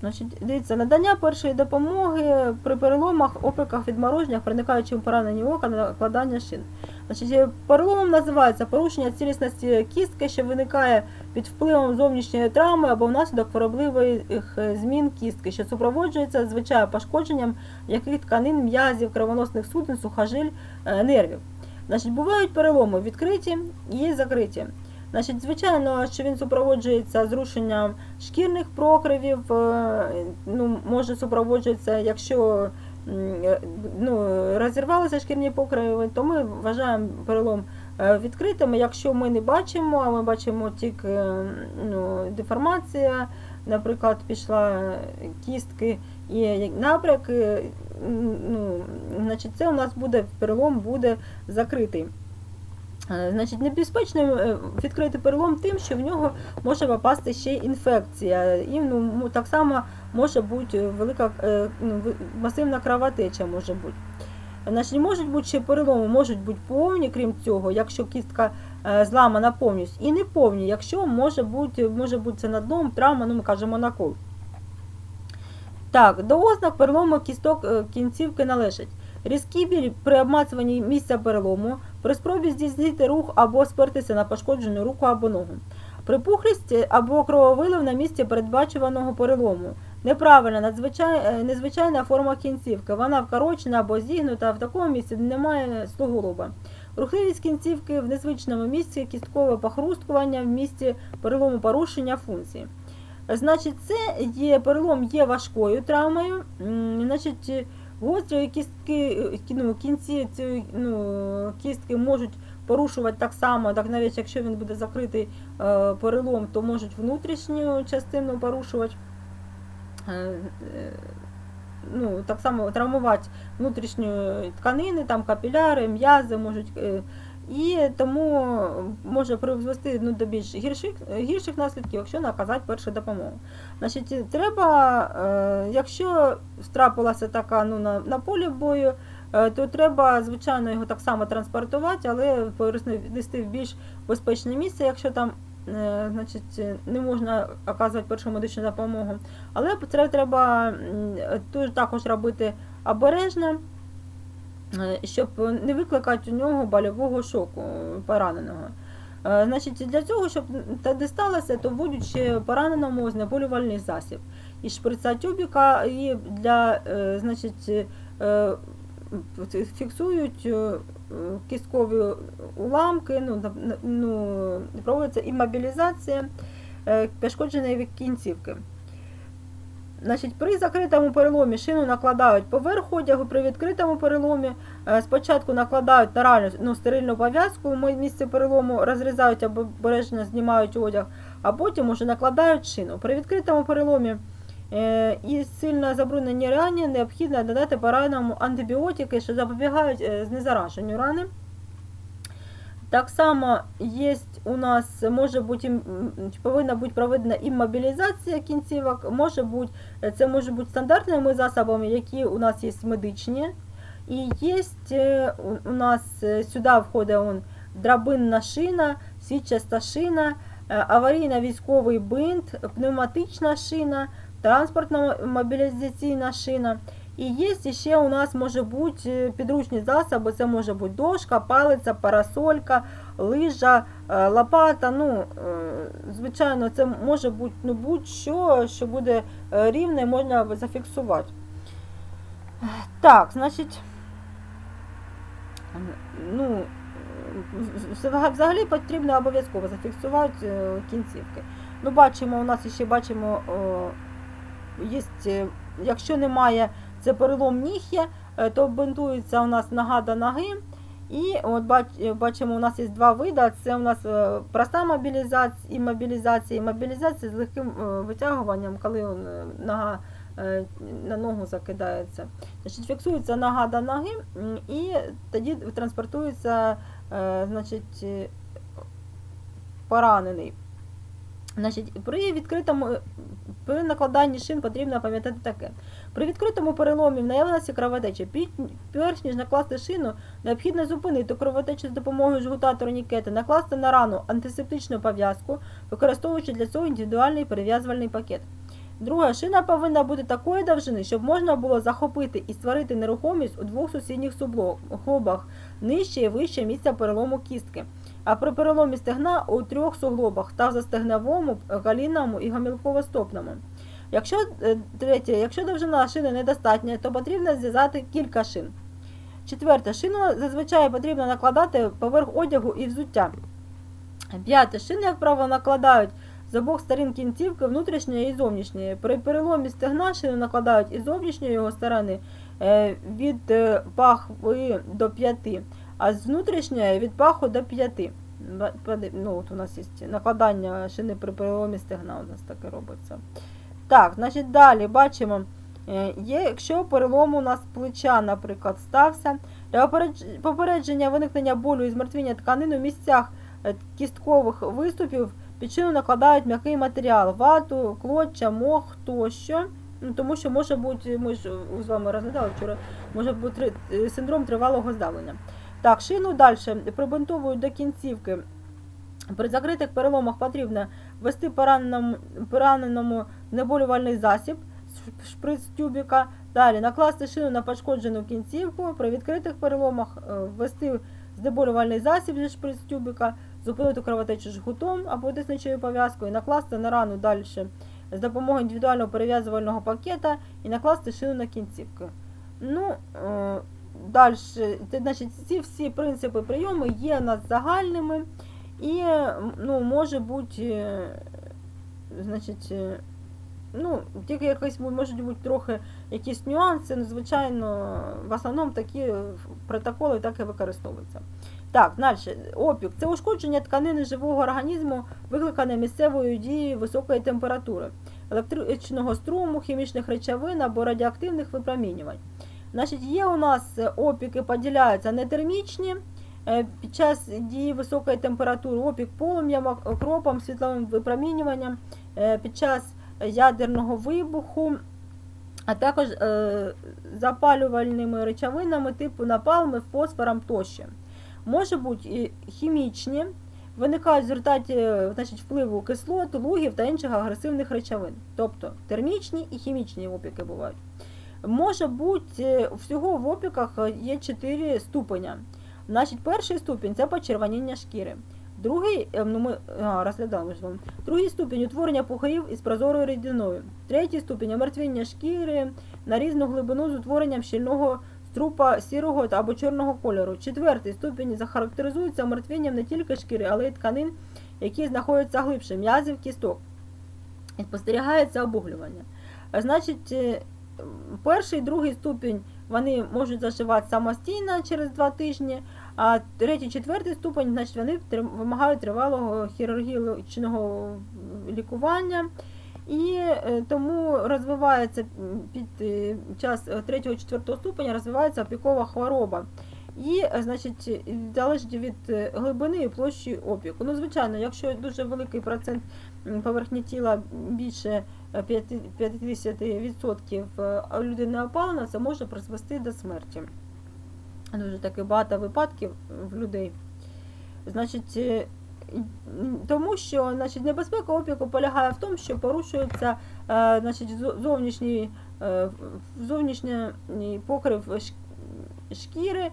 Значить, дивіться, надання першої допомоги при переломах, опіках, відмороженнях, проникаючи в поранені ока, накладання шин. Значить, е, переломом називається порушення цілісності кістки, що виникає під впливом зовнішньої травми або внаслідок хворобливих е, змін кістки, що супроводжується звичайно пошкодженням яких тканин, м'язів, кровоносних судин, сухожиль, е, нервів. Значить, бувають переломи відкриті і закриті. Значить, звичайно, що він супроводжується зрушенням шкірних прокривів, е, ну, може супроводжуватися, якщо е, ну, розірвалися шкірні покриви, то ми вважаємо перелом е, відкритим. Якщо ми не бачимо, а ми бачимо тільки ну, деформація, наприклад, пішла кістки і як напряк, ну, значить, це у нас буде перелом буде закритий. Е, Значить, небезпечним е, відкрити перелом тим, що в нього може попасти ще інфекція. І ну, так само може бути велика е, ну, масивна кровотеча може бути. Значить, можуть бути ще переломи, можуть бути повні, крім цього, якщо кістка зламана повністю, і не повні, якщо може бути, може бути це надлом, травма, ну ми кажемо накол. Так, до ознак перелому кісток кінцівки належать. Різкий біль при обмацуванні місця перелому, при спробі здійснити рух або спертися на пошкоджену руку або ногу. Припухлість або крововилив на місці передбачуваного перелому. Неправильна, надзвичай, е, незвичайна форма кінцівки. Вона вкорочена або зігнута, а в такому місці немає слуголоба. Рухливість кінцівки в незвичному місці, кісткове похрусткування в місці перелому порушення функції. Значить, це є перелом є важкою травмою. Значить, гострі кістки, е, ну, кінці цієї ну, кістки можуть порушувати так само, так навіть якщо він буде закритий е, перелом, то можуть внутрішню частину порушувати. Е, е, Ну, так само травмувати внутрішню тканини, там капіляри, м'язи можуть. Е, І тому може призвести ну, до більш гірших, гірших наслідків, якщо наказати першу допомогу. Значить, треба, е, якщо страпилася така ну, на, на полі бою, е, то треба, звичайно, його так само транспортувати, але перенести в більш безпечне місце, якщо там е, значить, не можна оказувати першу медичну допомогу. Але це треба також робити обережно, е, щоб не викликати у нього больового шоку е, пораненого. Е, Значить, для цього, щоб та не сталося, то вводять ще пораненому знеболювальний засіб. І шприца тюбіка, і для, е, значить, е, фіксують е, кісткові уламки, ну, ну, проводиться іммобілізація е, пошкодженої кінцівки. Значить, при закритому переломі шину накладають поверх одягу, при відкритому переломі е, спочатку накладають на рану ну, стерильну пов'язку в місці перелому, розрізають або обережно знімають одяг, а потім уже накладають шину. При відкритому переломі е, і сильно забрудненій рані необхідно додати пораненому антибіотики, що запобігають е, знезараженню рани. Так само є у нас може бути повинна бути проведена іммобілізація кінцівок. Може бути, це може бути стандартними засобами, які у нас є медичні. І є у- нас е, сюди входить он, драбинна шина, сітчаста шина, е, аварійно-військовий бинт, пневматична шина, транспортна мобілізаційна шина. І є ще у нас може бути е, підручні засоби, це може бути дошка, палиця, парасолька, лижа, е, лопата. Ну, е, звичайно, це може бути ну, будь-що, що буде рівне, можна зафіксувати. Так, значить, ну, взагалі потрібно обов'язково зафіксувати кінцівки. Ну, бачимо, у нас ще бачимо, є, якщо немає це перелом ніх'я, е, то бинтується у нас нога до ноги. І от бач- бачимо, у нас є два види. Це у нас е, проста мобілізація і мобілізація, і мобілізація з легким е, витягуванням, коли е, нога е, на ногу закидається. Значить, фіксується нога до ноги і тоді транспортується е, значить, е, поранений. Значить, при відкритому при накладанні шин потрібно пам'ятати таке. При відкритому переломі в наявності кровотечі, перш ніж накласти шину, необхідно зупинити кровотечу з допомогою жгута турнікета, накласти на рану антисептичну пов'язку, використовуючи для цього індивідуальний перев'язувальний пакет. Друге, шина повинна бути такої довжини, щоб можна було захопити і створити нерухомість у двох сусідніх суглобах нижче і вище місця перелому кістки. А при переломі стегна у трьох суглобах та застегневому, галінному і гомілково-стопному. Якщо е, третє, якщо довжина шини недостатня, то потрібно зв'язати кілька шин. Четверте, шину зазвичай потрібно накладати поверх одягу і взуття. П'яте, шини, як правило, накладають з обох сторін кінцівки внутрішньої і зовнішньої. При переломі стегна шину накладають із зовнішньої його сторони е, від е, пахви до п'яти, а з внутрішньої від паху до п'яти. Ну, от у нас є накладання шини при переломі стегна, у нас таке робиться. Так, значить далі бачимо, е, є, якщо перелом у нас плеча, наприклад, стався, для попередження виникнення болю і змертвіння тканин у місцях е, кісткових виступів під шину накладають м'який матеріал, вату, клоча, мох тощо. Ну, тому що може бути, ми ж з вами розглядали вчора, може бути е, синдром тривалого здавлення. Так, шину далі прибинтовують до кінцівки. При закритих переломах потрібно ввести пораненому, пораненому знеболювальний засіб з шприц тюбіка. Далі накласти шину на пошкоджену кінцівку. При відкритих переломах е, ввести знеболювальний засіб зі шприц тюбіка, зупинити кровотечу жгутом або тиснучою пов'язкою, накласти на рану далі з допомогою індивідуального перев'язувального пакета і накласти шину на кінцівки. Ну, е, далі, значить, ці всі принципи прийому є нас загальними і ну, може бути, е, значить, ну, тільки якось можуть бути трохи якісь нюанси, ну, звичайно, в основному такі е, протоколи так і використовуються. Так, далі. Опік це ушкодження тканини живого організму, викликане місцевою дією високої температури, електричного струму, хімічних речовин або радіоактивних випромінювань. Значить, є у нас е, опіки поділяються на термічні. е, Під час дії високої температури опік полум'ям, окропом, світловим випромінюванням, під час ядерного вибуху, а також е, запалювальними речовинами типу напалми, фосфором тощо. Може бути хімічні, виникають в результаті е, значить, впливу кислот, лугів та інших агресивних речовин. Тобто термічні і хімічні опіки бувають. Може бути, е, всього в опіках є 4 ступеня. Значить, перший ступінь це почервоніння шкіри. Другий, е, ну ми а, розглядали ж вам. Другий ступінь утворення пухарів із прозорою рідиною. Третій ступінь омертвіння шкіри на різну глибину з утворенням щільного струпа сірого або чорного кольору. Четвертий ступінь захарактеризується омертвінням не тільки шкіри, але й тканин, які знаходяться глибше, м'язів, кісток. І спостерігається обуглювання. Значить, е, перший, другий ступінь вони можуть зашивати самостійно через два тижні, а третій, четвертий ступень, значить, вони вимагають тривалого хірургічного лікування. І е, тому розвивається під е, час е, третього, четвертого ступеня розвивається опікова хвороба. І, е, значить, е, залежить від е, глибини і площі опіку. Ну, звичайно, якщо дуже великий процент поверхні тіла більше е, п'яти- 50% е, людини опалена, це може призвести до смерті. Дуже таки багато випадків в людей. Значить, е, тому що значить, небезпека опіку полягає в тому, що порушується е, значить, зовнішній, е, зовнішній покрив шкіри.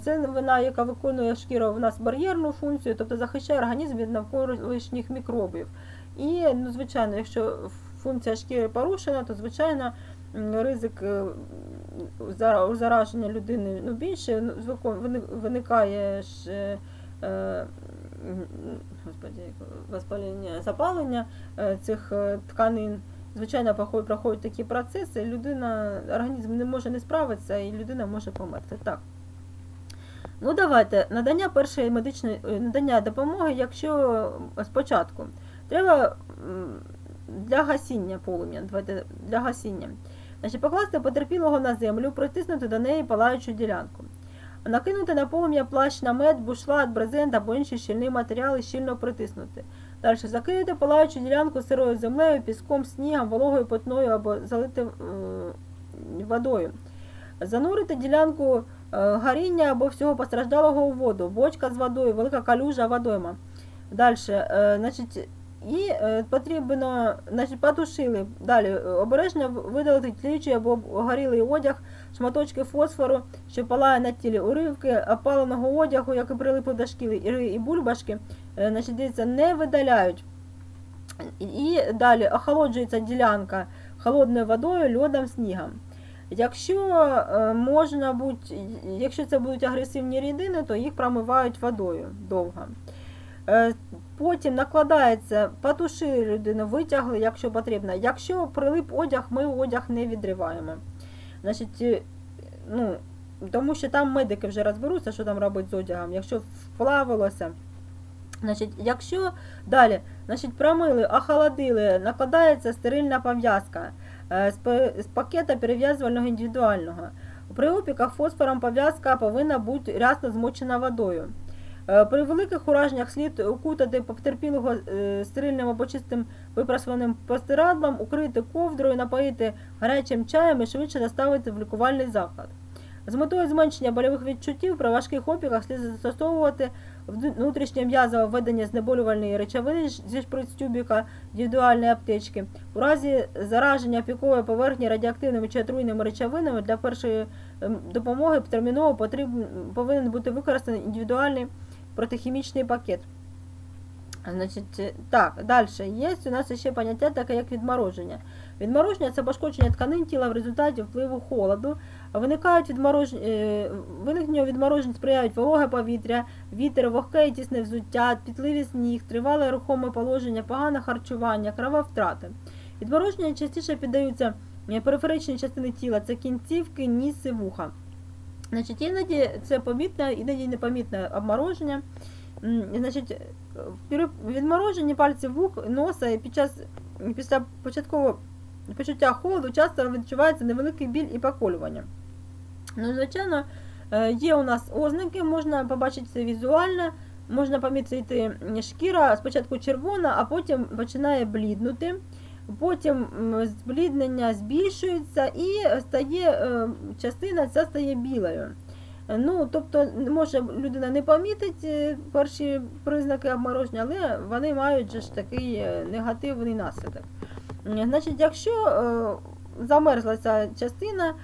Це вона, яка виконує шкіра у нас бар'єрну функцію, тобто захищає організм від навколишніх мікробів. І, ну, звичайно, якщо функція шкіри порушена, то звичайно ризик е, зараження людини ну, більше, ну, виникає ж. е, е, Господи, воспалення, запалення цих тканин. Звичайно, проходять, такі процеси, людина, організм не може не справитися і людина може померти. Так. Ну, давайте, надання першої медичної надання допомоги, якщо спочатку треба для гасіння полум'я, для гасіння. Значить, покласти потерпілого на землю, притиснути до неї палаючу ділянку. Накинути на полум'я плащ, намет, бушлат, брезент або інші щільні матеріали щільно притиснути. Далі закинути палаючу ділянку сирою землею, піском, снігом, вологою потною або залити е, водою. Занурити ділянку е, горіння або всього постраждалого у воду, бочка з водою, велика калюжа, водойма. Далі, е, значить, і е, потрібно, значить, потушили. Далі е, обережно видалити тліючий або обгорілий одяг, шматочки фосфору, що палає на тілі, уривки опаленого одягу, який прилипли до шкіри, і, бульбашки, е, значить, дивіться, не видаляють. І далі охолоджується ділянка холодною водою, льодом, снігом. Якщо можна будь, якщо це будуть агресивні рідини, то їх промивають водою довго. Е, Потім накладається, потушили людину, витягли, якщо потрібно. Якщо прилип одяг, ми одяг не відриваємо. Значить, е, ну, тому що там медики вже розберуться, що там робити з одягом. Якщо вплавилося, значить, якщо далі, значить, промили, охолодили, накладається стерильна пов'язка е, з, па- з пакета перев'язувального індивідуального. При опіках фосфором пов'язка повинна бути рясно змочена водою. Е, При великих ураженнях слід укутати потерпілого е, стерильним або чистим випрасуваним простирадлом, укрити ковдрою, напоїти гарячим чаєм і швидше доставити в лікувальний заклад. З метою зменшення больових відчуттів при важких опіках слід застосовувати внутрішнє м'язове введення знеболювальної речовини зі шприц-тюбіка індивідуальної аптечки. У разі зараження опікової поверхні радіоактивними чи отруйними речовинами для першої ем, допомоги терміново потрібен, повинен бути використаний індивідуальний протихімічний пакет. Значить, е, так, далі є у нас ще поняття таке, як відмороження. Відмороження це пошкодження тканин тіла в результаті впливу холоду. Виникають відморож... е, Виникненню відморожень сприяють вологе повітря, вітер, вогке і тісне взуття, підливий сніг, тривале рухоме положення, погане харчування, крововтрати. Відмороження частіше піддаються е, периферичні частини тіла, це кінцівки, ніс і вуха. Значить, іноді це помітне, іноді непомітне обмороження. Значить, при відмороженні вух, носа і під час після початкового почуття холоду часто відчувається невеликий біль і поколювання. Ну, звичайно, е, є у нас ознаки, можна побачити це візуально, можна помітити шкіра спочатку червона, а потім починає бліднути. Потім збліднення збільшується і стає е, частина ця стає білою. Ну, тобто, може людина не помітить е, перші признаки обмороження, але вони мають же ж такий е, негативний наслідок. Значить, якщо замерзла ця частина,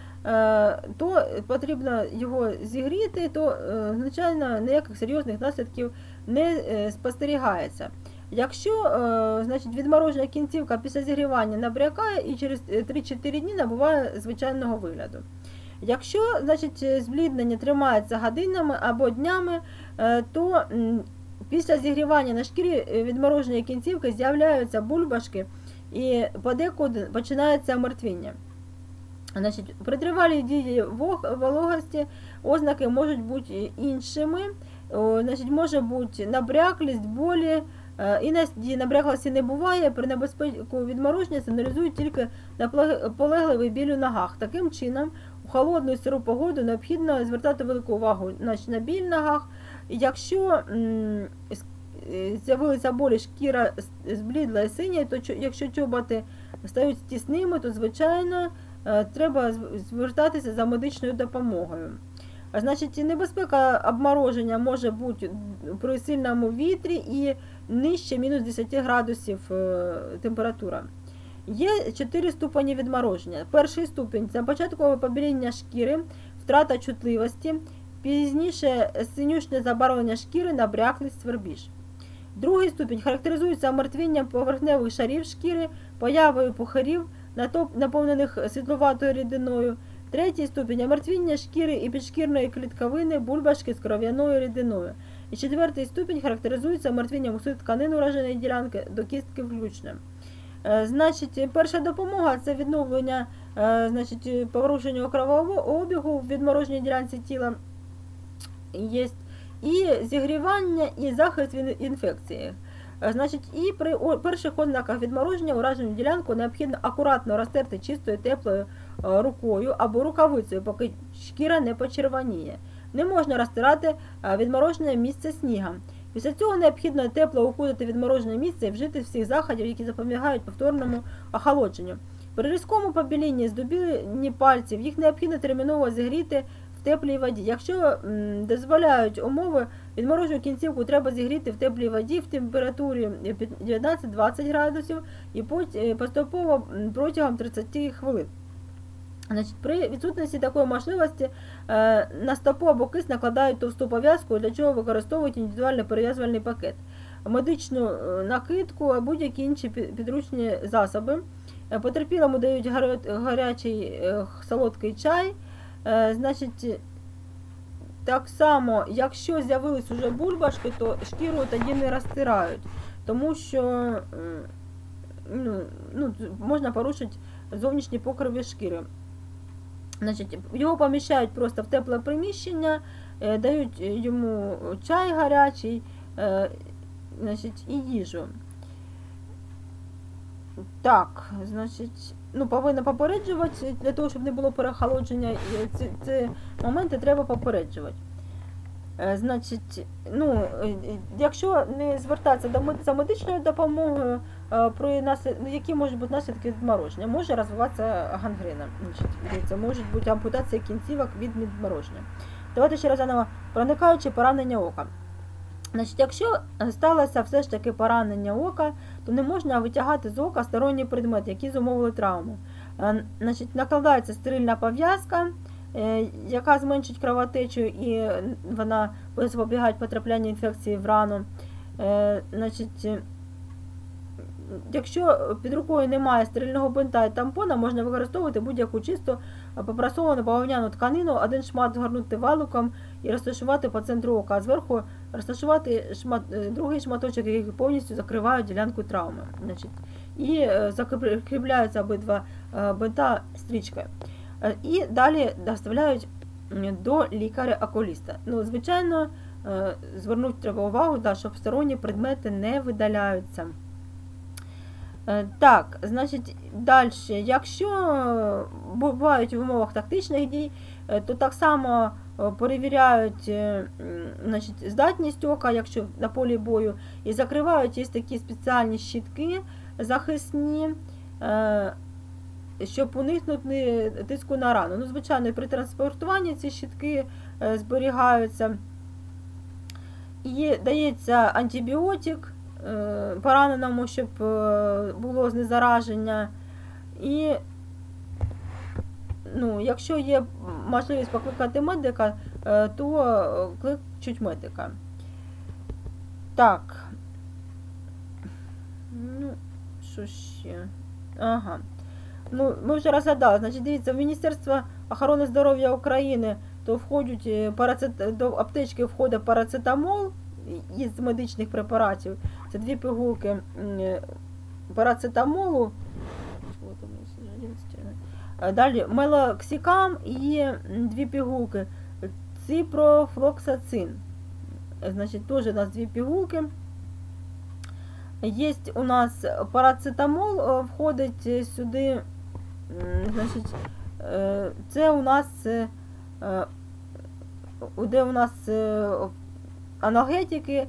то потрібно його зігріти, то, звичайно, ніяких серйозних наслідків не спостерігається. Якщо е, значить, відморожена кінцівка після зігрівання набрякає і через е, 3-4 дні набуває звичайного вигляду. Якщо значить, е, збліднення тримається годинами або днями, е, то після зігрівання на шкірі е, відмороженої кінцівки з'являються бульбашки і подекуди починається омертвіння. Значить, при тривалій дії вологості ознаки можуть бути іншими. Значить, може бути набряклість, болі. Е, Іноді набряклості не буває, при небезпеку відмороження сигналізують тільки наполегливий біль у ногах. Таким чином, у холодну і сиру погоду необхідно звертати велику увагу на біль в ногах. Якщо е, з'явилися болі, шкіра зблідла і синя, то якщо чоботи стають тісними, то звичайно е, треба звертатися за медичною допомогою. А Значить, небезпека обмороження може бути при сильному вітрі і нижче мінус 10 градусів е, температура. Є 4 ступені відмороження. Перший ступінь це початкове побіління шкіри, втрата чутливості, пізніше синюшне забарвлення шкіри, набряклість, свербіж. Другий ступінь характеризується омертвінням поверхневих шарів шкіри, появою пухарів, наповнених світловатою рідиною. Третій ступінь омертвіння шкіри і підшкірної клітковини, бульбашки з кров'яною рідиною. І четвертий ступінь характеризується омертвінням усіх тканин ураженої ділянки до кістки включно. Е, Значить, перша допомога це відновлення е, значить, порушення кровового обігу в відмороженій ділянці тіла. Є і зігрівання, і захист від інфекції. Е, Значить, і при перших ознаках відмороження уражену ділянку необхідно акуратно розтерти чистою теплою рукою або рукавицею, поки шкіра не почервоніє. Не можна розтирати е, відморожене місце снігом. Після цього необхідно тепло укутати відморожене місце і вжити всіх заходів, які запобігають повторному охолодженню. При різкому побілінні здубілені пальців їх необхідно терміново зігріти в теплій воді. Якщо дозволяють умови, відморожену кінцівку треба зігріти в теплій воді в температурі 19-20 градусів і е, поступово протягом 30 хвилин. Значить, при відсутності такої можливості е, на стопу або кисть накладають товсту пов'язку, для чого використовують індивідуальний перев'язувальний пакет, медичну е, накидку, будь-які інші підручні засоби. Е, Потерпілому дають гаря- гарячий солодкий чай. Значить, так само, якщо з'явились уже бульбашки, то шкіру тоді не розтирають, тому що ну, ну, можна порушити зовнішні покриви шкіри. Значить, його поміщають просто в тепле приміщення, е, дають йому чай гарячий е, значить, і їжу. Так, значить, ну, повинна попереджувати для того, щоб не було перехолодження. Ці, ці моменти треба попереджувати. Е, Значить, ну, якщо не звертатися до за медичною допомогою, е, при наслід... ну, які можуть бути наслідки відмороження? Може розвиватися гангрена. Значить, можуть бути ампутація кінцівок від відмороження. Давайте ще раз заново проникаючи поранення ока. Значить, якщо сталося все ж таки поранення ока, то не можна витягати з ока сторонні предмети, які зумовили травму. Е, Значить, накладається стерильна пов'язка, е, яка зменшить кровотечу і вона буде запобігати потраплянню інфекції в рану. Значить, Якщо під рукою немає стерильного бинта і тампона, можна використовувати будь-яку чисту е, попрасовану бавовняну тканину, один шмат згорнути валуком і розташувати по центру ока, а зверху розташувати шмат, е, другий шматочок, який повністю закриває ділянку травми. Значить, і е, закріпляються обидва бинта стрічкою. І далі доставляють до лікаря-окуліста. Ну, звичайно, звернути треба увагу, да, щоб сторонні предмети не видаляються. Е, Так, значить, далі, якщо бувають в умовах тактичних дій, е, то так само е, перевіряють значить, здатність ока, якщо на полі бою, і закривають є такі спеціальні щітки захисні, щоб уникнути тиску на рану. Ну, звичайно, при транспортуванні ці щітки зберігаються. І дається антибіотик пораненому, щоб е, було знезараження. І ну, якщо є можливість покликати медика, е, то е, кличуть медика. Так. Ну, що ще? Ага. Ну, ми вже розглядали. Значить, дивіться, в Міністерство охорони здоров'я України то входять е, парацет... до аптечки входить парацетамол із медичних препаратів. Це дві пігулки е, парацетамолу. Чого там у нас вже 11? Е, Далі мелоксикам і дві пігулки. Ципрофлоксацин. Е, Значить, теж у нас дві пігулки. Є у нас парацетамол входить сюди. Значить, це у нас де у нас анальгетики,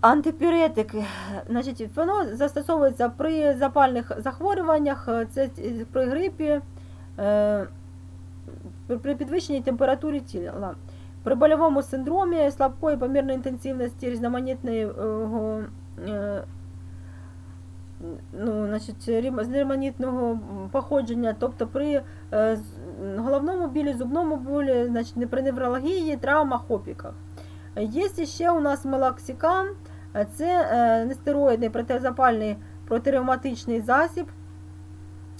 антипіретики. Значить, воно застосовується при запальних захворюваннях, це при грипі, е, при- підвищеній температурі тіла. При больовому синдромі слабкої помірної інтенсивності різноманітного е, ну, значить, різноманітного походження, тобто при е, головному білі, зубному болі, значить, при неврології, травмах, опіках. Є ще у нас мелаксикам, е, це е, нестероїдний протизапальний протиревматичний засіб.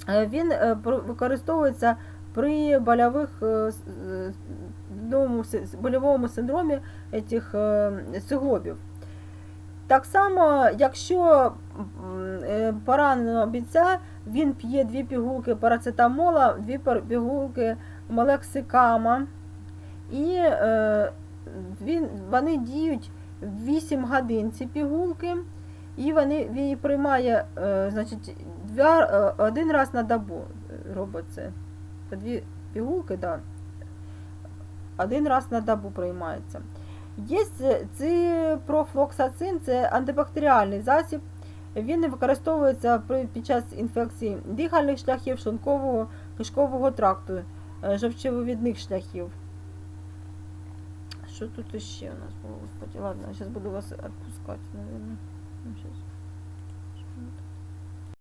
Е, Він е, використовується при больових больовому синдромі цих суглобів. Так само, якщо поранено бійця, він п'є дві пігулки парацетамола, дві пігулки мелексикама, і він, вони діють 8 годин ці пігулки, і вони, він її приймає е, значить, два, е, один раз на добу е, робить це. По дві пігулки, да. один раз на добу приймається. Є ципрофлоксацин, це антибактеріальний засіб. Він використовується під час інфекції дихальних шляхів, шлункового, кишкового тракту. е, жовчовивідних шляхів. Що тут ще у нас було, господи? Ладно, зараз буду вас відпускати, мабуть. Щас.